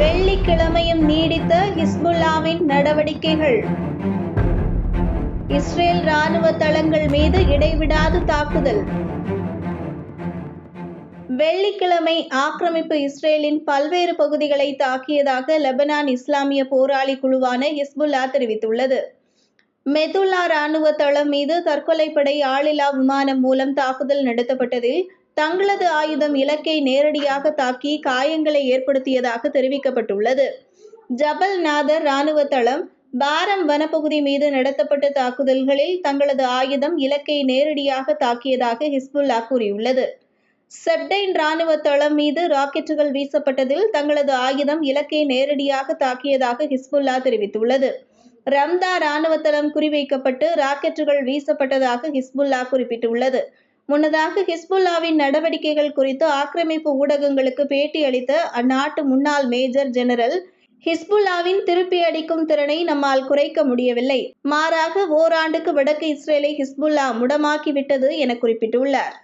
வெள்ளிக்கிழமையும் நீடித்த ஹிஸ்புல்லாவின் நடவடிக்கைகள். இஸ்ரேல் ராணுவ தளங்கள் மீது இடைவிடாது தாக்குதல். வெள்ளிக்கிழமை ஆக்கிரமிப்பு இஸ்ரேலின் பல்வேறு பகுதிகளை தாக்கியதாக லெபனான் இஸ்லாமிய போராளி குழுவான ஹிஸ்புல்லா தெரிவித்துள்ளது. மெதுல்லா ராணுவ தளம் மீது தற்கொலைப்படை ஆளில்லா விமானம் மூலம் தாக்குதல் நடத்தப்பட்டதில் தங்களது ஆயுதம் இலக்கை நேரடியாக தாக்கி காயங்களை ஏற்படுத்தியதாக தெரிவிக்கப்பட்டுள்ளது. ஜபல் நாதர் ராணுவ தளம் பாரம் வனப்பகுதி மீது நடத்தப்பட்ட தாக்குதல்களில் தங்களது ஆயுதம் இலக்கை நேரடியாக தாக்கியதாக ஹிஸ்புல்லா கூறியுள்ளது. செப்டைன் இராணுவ தளம் மீது ராக்கெட்டுகள் வீசப்பட்டதில் தங்களது ஆயுதம் இலக்கை நேரடியாக தாக்கியதாக ஹிஸ்புல்லா தெரிவித்துள்ளது. ரம்தா இராணுவ தளம் குறிவைக்கப்பட்டு ராக்கெட்டுகள் வீசப்பட்டதாக ஹிஸ்புல்லா குறிப்பிட்டுள்ளது. முன்னதாக ஹிஸ்புல்லாவின் நடவடிக்கைகள் குறித்து ஆக்கிரமிப்பு ஊடகங்களுக்கு பேட்டி அளித்த அந்நாட்டு முன்னாள் மேஜர் ஜெனரல் ஹிஸ்புல்லாவின் திருப்பி அடிக்கும் திறனை நம்மால் குறைக்க முடியவில்லை. மாறாக ஓராண்டுக்கு வடக்கு இஸ்ரேலை ஹிஸ்புல்லா முடமாக்கிவிட்டது என குறிப்பிட்டுள்ளார்.